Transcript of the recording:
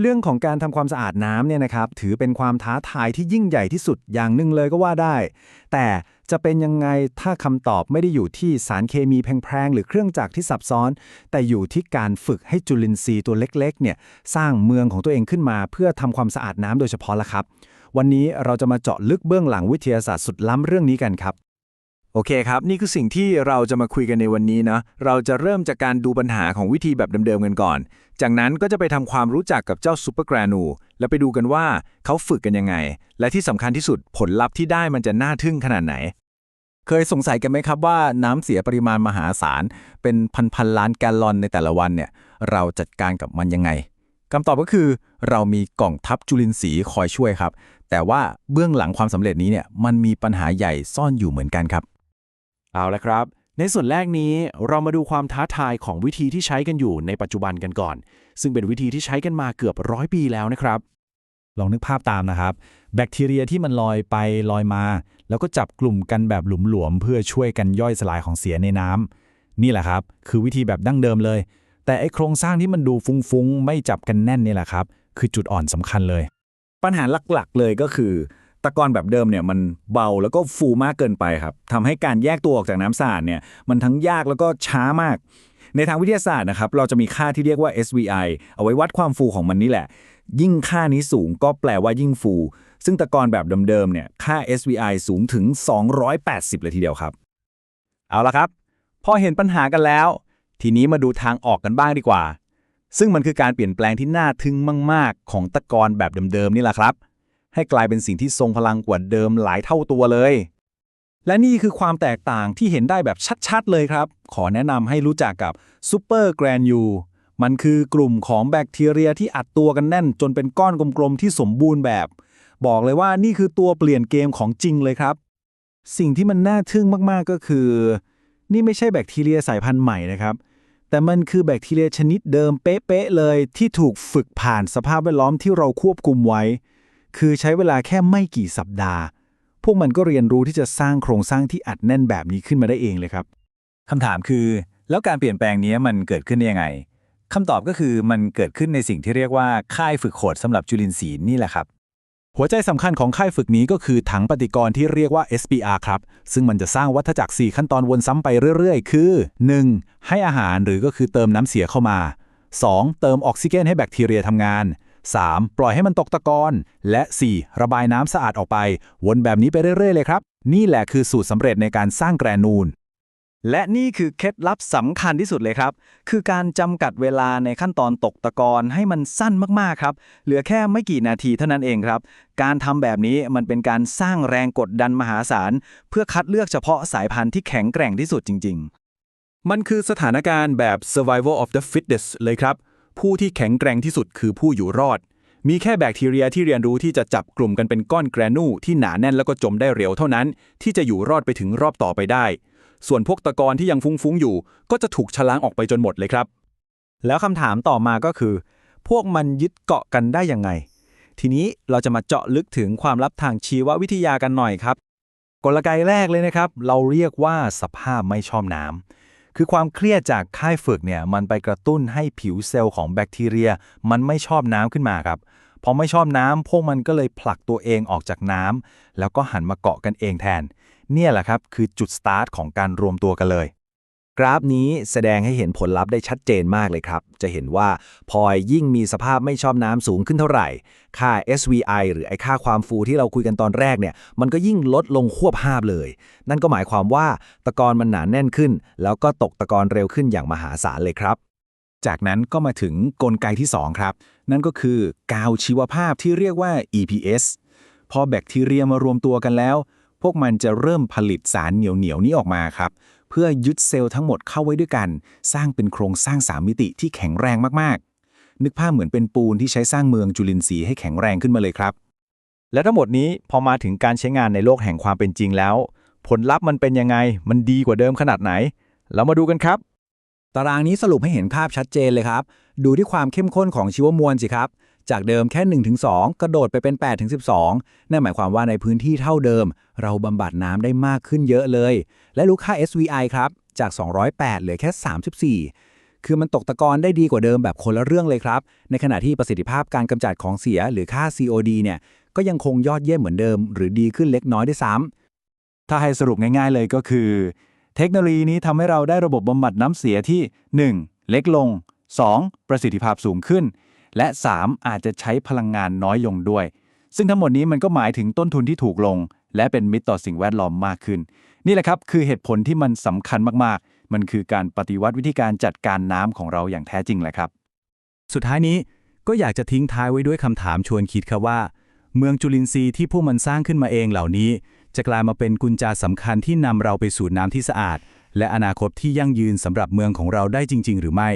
เรื่องของการทำความสะอาดน้ำเนี่ยนะครับถือเป็นความท้าทายที่ยิ่งใหญ่ที่สุดอย่างหนึ่งเลยก็ว่าได้ แต่จะเป็นยังไงถ้าคำตอบไม่ได้อยู่ที่สารเคมีแพงๆ หรือเครื่องจักรที่ซับซ้อน แต่อยู่ที่การฝึกให้จุลินทรีย์ตัวเล็กๆเนี่ยสร้างเมืองของตัวเองขึ้นมา เพื่อทำความสะอาดน้ำโดยเฉพาะละครับ วันนี้เราจะมาเจาะลึกเบื้องหลังวิทยาศาสตร์สุดล้ำเรื่องนี้กันครับ โอเคครับ นี่คือสิ่งที่เราจะมาคุยกันในวันนี้นะ เราจะเริ่มจากการดูปัญหาของวิธีแบบเดิมๆกันก่อน จากนั้นก็จะไปทำความรู้จักกับเจ้าซูเปอร์แกรนูแล้วไปดูกันว่าเขาฝึกกันยังไง และที่สำคัญที่สุดผลลัพธ์ที่ได้มันจะน่าทึ่งขนาดไหน เคยสงสัยกันไหมครับว่าน้ำเสียปริมาณมหาศาล เป็นพันๆล้านแกลลอนในแต่ละวันเนี่ย เราจัดการกับมันยังไงคำตอบก็คือเรามีกล่องทับจุลินทรีย์คอยช่วยครับ แต่ว่าเบื้องหลังความสำเร็จนี้เนี่ยมันมีปัญหาใหญ่ซ่อนอยู่เหมือนกันครับ เอาละครับ ในส่วนแรกนี้เรามาดูความท้าทายของวิธีที่ใช้กันอยู่ในปัจจุบันกันก่อน ซึ่งเป็นวิธีที่ใช้กันมาเกือบร้อยปีแล้วนะครับ ลองนึกภาพตามนะครับ แบคทีเรียที่มันลอยไปลอยมา แล้วก็จับกลุ่มกันแบบหลุมหลวมๆเพื่อช่วยกันย่อยสลายของเสียในน้ำนี่แหละครับ คือวิธีแบบดั้งเดิมเลย แต่ไอโครงสร้างที่มันดูฟุ้งๆไม่จับกันแน่นนี่แหละครับ คือจุดอ่อนสำคัญเลย ปัญหาหลักๆเลยก็คือ ตะกอนแบบเดิมเนี่ยมันเบาแล้วก็ฟูมากเกินไปครับทำให้การแยกตัวออกจากน้ำสะอาดเนี่ยมันทั้งยากแล้วก็ช้ามาก ในทางวิทยาศาสตร์นะครับเราจะมีค่าที่เรียกว่า SVI เอาไว้วัดความฟูของมันนี่แหละ ยิ่งค่านี้สูงก็แปลว่ายิ่งฟู ซึ่งตะกอนแบบเดิมๆเนี่ยค่า SVI สูงถึง 280 เลยทีเดียวครับ เอาละครับ พอเห็นปัญหากันแล้ว ทีนี้มาดูทางออกกันบ้างดีกว่า ซึ่งมันคือการเปลี่ยนแปลงที่น่าทึ่งมาก ๆ ของตะกอนแบบเดิมๆนี่แหละครับ ให้กลายเป็นสิ่งที่ทรงพลังกว่าเดิมหลายเท่าตัวเลย และนี่คือความแตกต่างที่เห็นได้แบบชัดๆ เลยครับ ขอแนะนำให้รู้จักกับซูเปอร์แกรนยูมันคือกลุ่มของแบคทีเรียที่อัดตัวกันแน่น จนเป็นก้อนกลมๆที่สมบูรณ์แบบ บอกเลยว่านี่คือตัวเปลี่ยนเกมของจริงเลยครับ สิ่งที่มันน่าทึ่งมากๆก็คือ นี่ไม่ใช่แบคทีเรียสายพันธุ์ใหม่นะครับ แต่มันคือแบคทีเรียชนิดเดิมเป๊ะๆเลยที่ถูกฝึกผ่านสภาพแวดล้อมที่เราควบคุมไว้ คือใช้เวลาแค่ไม่กี่สัปดาห์ พวกมันก็เรียนรู้ที่จะสร้างโครงสร้างที่อัดแน่นแบบนี้ขึ้นมาได้เองเลยครับคำถามคือ แล้วการเปลี่ยนแปลงนี้มันเกิดขึ้นได้ยังไงคำตอบก็คือมันเกิดขึ้นในสิ่งที่เรียกว่าค่ายฝึกโขดสำหรับจุลินทรีย์นี่แหละครับ หัวใจสำคัญของค่ายฝึกนี้ก็คือถังปฏิกรณ์ที่เรียกว่า SPR ครับ ซึ่งมันจะสร้างวัฏจักร 4 ขั้นตอนวนซ้ำไปเรื่อย ๆ คือ 1. ให้อาหารหรือก็คือเติมน้ำเสียเข้ามา 2. เติมออกซิเจนให้แบคทีเรียทำงาน 3. ปล่อยให้มันตกตะกอน และ 4. ระบายน้ำสะอาดออกไป วนแบบนี้ไปเรื่อยๆเลยครับ นี่แหละคือสูตรสำเร็จในการสร้างแกรนูลและนี่คือเคล็ดลับสำคัญที่สุดเลยครับ คือการจำกัดเวลาในขั้นตอนตกตะกอนให้มันสั้นมากๆครับ เหลือแค่ไม่กี่นาทีเท่านั้นเองครับ การทำแบบนี้มันเป็นการสร้างแรงกดดันมหาศาล เพื่อคัดเลือกเฉพาะสายพันธุ์ที่แข็งแกร่งที่สุดจริง ๆ มันคือสถานการณ์แบบ survival of the fittest เลยครับ ผู้ที่แข็งแกร่งที่สุดคือผู้อยู่รอด มีแค่แบคทีเรียที่เรียนรู้ที่จะจับกลุ่มกันเป็นก้อนแกรนูที่หนาแน่นแล้วก็จมได้เร็วเท่านั้น ที่จะอยู่รอดไปถึงรอบต่อไปได้ ส่วนพวกตะกอนที่ยังฟุ้งๆอยู่ ก็จะถูกชะล้างออกไปจนหมดเลยครับ แล้วคำถามต่อมาก็คือ พวกมันยึดเกาะกันได้ยังไง ทีนี้เราจะมาเจาะลึกถึงความลับทางชีววิทยากันหน่อยครับกลไกแรกเลยนะครับ เราเรียกว่าสภาพไม่ชอบน้ำ คือความเครียดจากค่ายฝึกเนี่ยมันไปกระตุ้นให้ผิวเซลล์ของแบคทีเรีย มันไม่ชอบน้ำขึ้นมาครับพอไม่ชอบน้ำพวกมันก็เลยผลักตัวเองออกจากน้ำแล้วก็หันมาเกาะกันเองแทน เนี่ยแหละครับคือจุดสตาร์ทของการรวมตัวกันเลย กราฟนี้แสดงให้เห็นผลลัพธ์ได้ชัดเจนมากเลยครับ จะเห็นว่าพอยิ่งมีสภาพไม่ชอบน้ำสูงขึ้นเท่าไหร่ ค่า SVI หรือไอค่าความฟูที่เราคุยกันตอนแรกเนี่ย มันก็ยิ่งลดลงควบห้าบเลย นั่นก็หมายความว่าตะกอนมันหนาแน่นขึ้น แล้วก็ตกตะกอนเร็วขึ้นอย่างมหาศาลเลยครับ จากนั้นก็มาถึงกลไกที่ 2 ครับ นั่นก็คือกาวชีวภาพที่เรียกว่า EPS พอแบคทีเรียมารวมตัวกันแล้ว พวกมันจะเริ่มผลิตสารเหนียวๆนี้ออกมาครับ เพื่อยึดเซลล์ทั้งหมดเข้าไว้ด้วยกัน สร้างเป็นโครงสร้างสามมิติที่แข็งแรงมากๆ นึกภาพเหมือนเป็นปูนที่ใช้สร้างเมืองจุลินทรีย์ให้แข็งแรงขึ้นมาเลยครับ และทั้งหมดนี้พอมาถึงการใช้งานในโลกแห่งความเป็นจริงแล้ว ผลลัพธ์มันเป็นยังไงมันดีกว่าเดิมขนาดไหน เรามาดูกันครับ ตารางนี้สรุปให้เห็นภาพชัดเจนเลยครับ ดูที่ความเข้มข้นของชีวมวลสิครับ จากเดิมแค่ 1-2 กระโดดไปเป็น 8-12 นั่นหมายความว่าในพื้นที่เท่าเดิม เราบำบัดน้ำได้มากขึ้นเยอะเลย และรู้ค่า SVI ครับ จาก 208 เหลือแค่ 34 คือมันตกตะกอนได้ดีกว่าเดิมแบบคนละเรื่องเลยครับ ในขณะที่ประสิทธิภาพการกำจัดของเสียหรือค่า COD เนี่ย ก็ยังคงยอดเยี่ยมเหมือนเดิม หรือดีขึ้นเล็กน้อยด้วยซ้ำถ้าให้สรุปง่าย ๆเลยก็คือ เทคโนโลยีนี้ทำให้เราได้ระบบบำบัดน้ำเสียที่ 1. เล็กลง 2. ประสิทธิภาพสูงขึ้น และ 3. อาจจะใช้พลังงานน้อยลงด้วย ซึ่งทั้งหมดนี้มันก็หมายถึงต้นทุนที่ถูกลง และเป็นมิตรต่อสิ่งแวดล้อมมากขึ้น นี่แหละครับคือเหตุผลที่มันสำคัญมากๆ มันคือการปฏิวัติวิธีการจัดการน้ำของเราอย่างแท้จริงแหละครับ สุดท้ายนี้ก็อยากจะทิ้งท้ายไว้ด้วยคำถามชวนคิดครับว่า เมืองจุลินทรีย์ที่พวกมันสร้างขึ้นมาเองเหล่านี้ จะกลายมาเป็นกุญแจสำคัญที่นำเราไปสู่น้ำที่สะอาด และอนาคตที่ยั่งยืนสำหรับเมืองของเราได้จริง ๆ หรือไม่